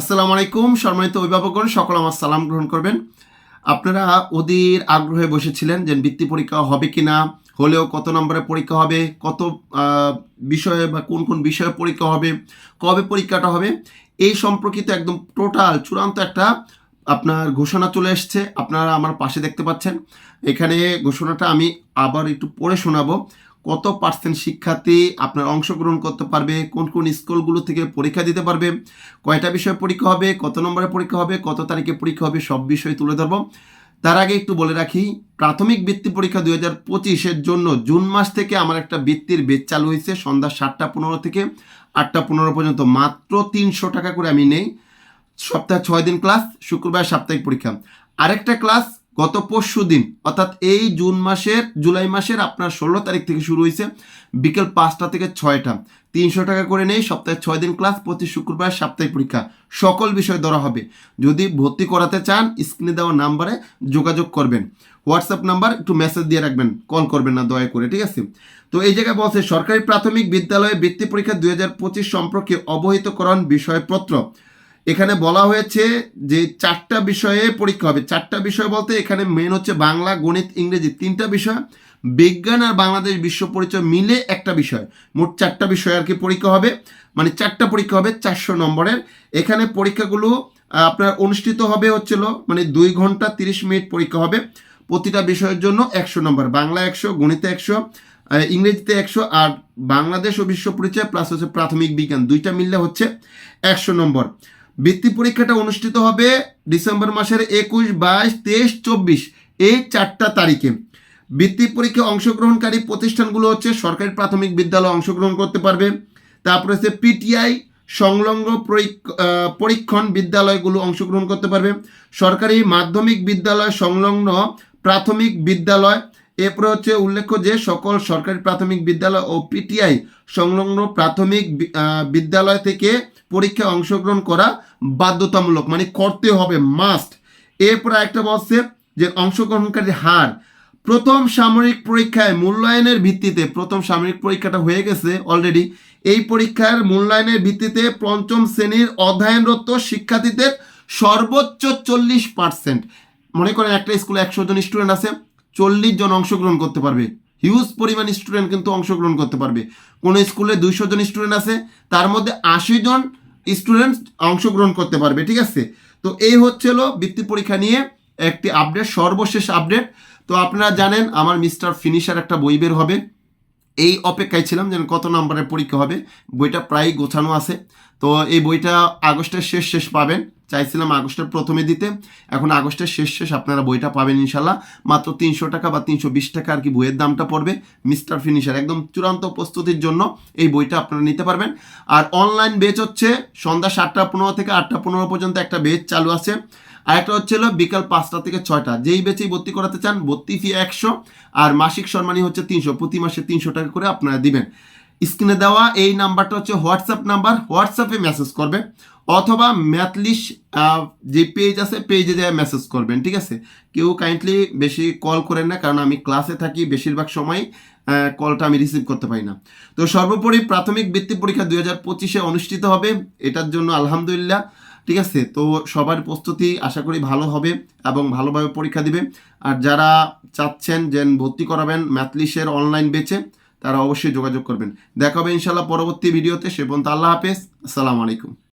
আসসালামু আলাইকুম, সম্মানিত অভিভাবকগণ, সকল আমার সালাম গ্রহণ করবেন। আপনারা অধীর আগ্রহে বসেছিলেন যে বৃত্তি পরীক্ষা হবে কি না হলেও কত নম্বরে পরীক্ষা হবে, কত বিষয়ে বা কোন কোন বিষয়ে পরীক্ষা হবে, কবে পরীক্ষাটা হবে, এই সম্পর্কিত একদম টোটাল চূড়ান্ত একটা আপনার ঘোষণা চলে এসছে। আপনারা আমার পাশে দেখতে পাচ্ছেন। এখানে ঘোষণাটা আমি আবার একটু পড়ে শোনাবো। কত পার্সেন্ট শিক্ষার্থী আপনার অংশগ্রহণ করতে পারবে, কোন কোন স্কুলগুলো থেকে পরীক্ষা দিতে পারবে, কয়টা বিষয়ে পরীক্ষা হবে, কত নম্বরে পরীক্ষা হবে, কত তারিখে পরীক্ষা হবে, সব বিষয় তুলে ধরবো। তার আগে একটু বলে রাখি, প্রাথমিক বৃত্তি পরীক্ষা দুই হাজার পঁচিশের জন্য জুন মাস থেকে আমার একটা বৃত্তির বেচ চালু হয়েছে, সন্ধ্যা সাতটা পনেরো থেকে আটটা পনেরো পর্যন্ত। মাত্র তিনশো টাকা করে আমি নেই। সপ্তাহে ছয় দিন ক্লাস শুক্রবার সাপ্তাহিক পরীক্ষা। আরেকটা ক্লাস গত পরশু দিন, অর্থাৎ এই জুন মাসের, জুলাই মাসের আপনার ষোলো তারিখ থেকে শুরু হয়েছে বিকেল পাঁচটা থেকে ছয়টা। তিনশো টাকা করে নেই, সপ্তাহে ছয় দিন ক্লাস, প্রতি শুক্রবার সাপ্তাহিক পরীক্ষা। সকল বিষয় ধরা হবে। যদি ভর্তি করাতে চান, স্ক্রিনে দেওয়া নাম্বারে যোগাযোগ করবেন। হোয়াটসঅ্যাপ নাম্বার, একটু মেসেজ দিয়ে রাখবেন কল করবেন না, দয়া করে, ঠিক আছে? তো এই জায়গায় বলছে, সরকারি প্রাথমিক বিদ্যালয়ে বৃত্তি পরীক্ষা দুই হাজার পঁচিশ সম্পর্কে অবহিতকরণ বিষয়পত্র। এখানে বলা হয়েছে যে চারটা বিষয়ে পরীক্ষা হবে। চারটা বিষয় বলতে এখানে মেন হচ্ছে বাংলা, গণিত, ইংরেজি তিনটা বিষয়। বিজ্ঞান আর বাংলাদেশ বিশ্ব পরিচয় মিলে একটা বিষয়। মোট চারটা বিষয় আর কি পরীক্ষা হবে। মানে চারটা পরীক্ষা হবে চারশো নম্বরের। এখানে পরীক্ষাগুলো আপনার অনুষ্ঠিত হবে হচ্ছিল মানে দুই ঘণ্টা তিরিশ মিনিট পরীক্ষা হবে। প্রতিটা বিষয়ের জন্য একশো নম্বর। বাংলা একশো, গণিতে একশো ইংরেজিতে একশো আর বাংলাদেশ ও বিশ্ব পরিচয় প্লাস হচ্ছে প্রাথমিক বিজ্ঞান। দুইটা মিললে হচ্ছে একশো নম্বর। বৃত্তি পরীক্ষাটা অনুষ্ঠিত হবে ডিসেম্বর মাসের একুশ, বাইশ, তেইশ, চব্বিশ, এই চারটা তারিখে। বৃত্তি পরীক্ষায় অংশগ্রহণকারী প্রতিষ্ঠানগুলো হচ্ছে সরকারি প্রাথমিক বিদ্যালয়ে অংশগ্রহণ করতে পারবে। তারপরে হচ্ছে পিটিআই, সংলগ্ন পরীক- পরীক্ষণ বিদ্যালয়গুলো অংশগ্রহণ করতে পারবে। সরকারি মাধ্যমিক বিদ্যালয় সংলগ্ন প্রাথমিক বিদ্যালয় এরপরে হচ্ছে উল্লেখ্য যে সকল সরকারি প্রাথমিক বিদ্যালয় ও পিটিআই সংলগ্ন প্রাথমিক বিদ্যালয় থেকে পরীক্ষায় অংশগ্রহণ করা বাধ্যতামূলক মানে করতে হবে মাস্ট এরপর একটা বলছে যে অংশগ্রহণকারীর হার। প্রথম সামরিক পরীক্ষায় মূল্যায়নের ভিত্তিতে, প্রথম সামরিক পরীক্ষাটা হয়ে গেছে অলরেডি এই পরীক্ষার মূল্যায়নের ভিত্তিতে পঞ্চম শ্রেণির অধ্যয়নরত শিক্ষার্থীদের সর্বোচ্চ চল্লিশ পার্সেন্ট মনে করেন একটা স্কুলে একশো জন স্টুডেন্ট আছে চল্লিশ জন অংশগ্রহণ করতে পারবে। হিউজ পরিমাণ স্টুডেন্ট কিন্তু অংশগ্রহণ করতে পারবে। কোনো স্কুলে দুইশো জন স্টুডেন্ট আছে, তার মধ্যে আশি জন স্টুডেন্ট অংশগ্রহণ করতে পারবে, ঠিক আছে? তো এই হচ্ছিল বৃত্তি পরীক্ষা নিয়ে একটি আপডেট সর্বশেষ আপডেট তো আপনারা জানেন, আমার মিস্টার ফিনিশার একটা বই বের হবে। এই অপেক্ষায় ছিলাম যেন কত নম্বরের পরীক্ষা হবে। বইটা প্রায় গোছানো আছে। তো এই বইটা আগস্টের শেষ শেষ পাবেন। চাইছিলাম আগস্টের প্রথমে দিতে। এখন আগস্টের শেষ শেষ আপনারা বইটা পাবেন ইনশাল্লাহ। মাত্র তিনশো টাকা বা তিনশো বিশ টাকা আর কি বইয়ের দামটা পড়বে মিস্টার ফিনিশার। একদম চূড়ান্ত প্রস্তুতির জন্য এই বইটা আপনারা নিতে পারবেন। আর অনলাইন বেচ হচ্ছে সন্ধ্যা সাতটা পনেরো থেকে আটটা পনেরো পর্যন্ত একটা বেচ চালু আছে। আর একটা হচ্ছিল বিকাল পাঁচটা থেকে ছয়টা। যেই বেচেই ভর্তি করাতে চান ভর্তি ফি একশো আর মাসিক সম্মানী হচ্ছে তিনশো। প্রতি মাসে তিনশো টাকা করে আপনারা দিবেন। স্ক্রিনে দেওয়া এই নাম্বারটা হচ্ছে হোয়াটসঅ্যাপ নাম্বার। হোয়াটসঅ্যাপে মেসেজ করবে অথবা ম্যাথলিশ যে পেজ আছে পেজে যায় মেসেজ করবেন, ঠিক আছে? কেউ কাইন্ডলি বেশি কল করেন না, কারণ আমি ক্লাসে থাকি, বেশিরভাগ সময় কলটা আমি রিসিভ করতে পারি না। তো সর্বোপরি প্রাথমিক বৃত্তি পরীক্ষা দুই হাজার পঁচিশে অনুষ্ঠিত হবে, এটার জন্য আলহামদুলিল্লাহ, ঠিক আছে? তো সবার প্রস্তুতি আশা করি ভালো হবে এবং ভালোভাবে পরীক্ষা দিবে। আর যারা চাচ্ছেন যে ভর্তি করাবেন ম্যাথলিশের অনলাইন বেচে তারা অবশ্যই যোগাযোগ করবেন। দেখা হবে ইনশাল্লাহ পরবর্তী ভিডিওতে। সে পর্যন্ত আল্লাহ হাফেজ। আসসালামু আলাইকুম।